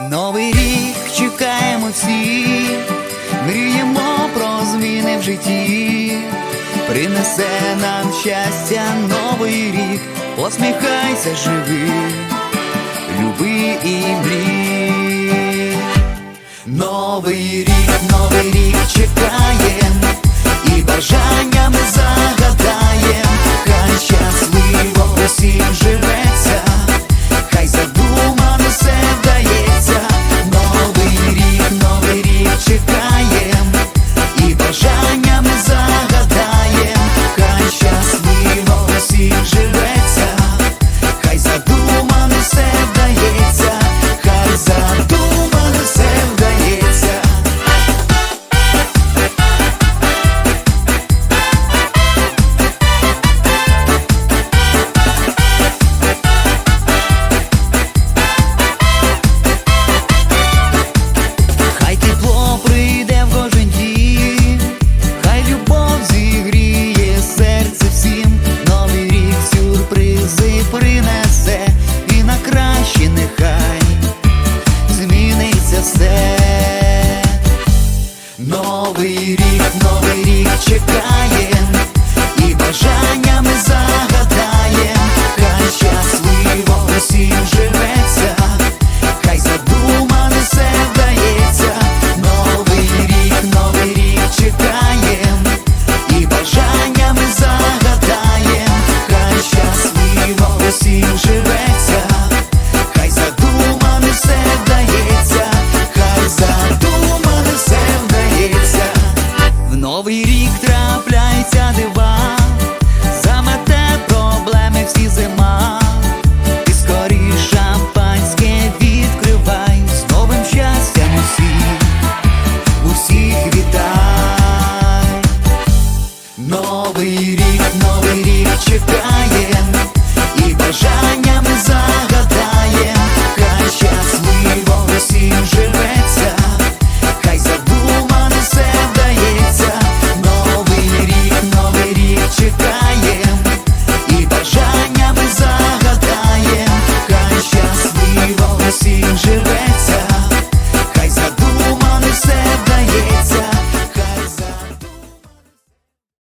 Новий рік чекаємо всі, мріємо про зміни в житті, принесе нам щастя новий рік, посміхайся, живи, люби і мрій. Новий рік, новий рік чекаєм, все. Новий рік, новий рік чекає і бажаннями трапляється дива, замете проблеми всі зима, і скоріш шампанське відкривай з новим щастям усіх, усіх вітай, новий рік, новий рік чекай.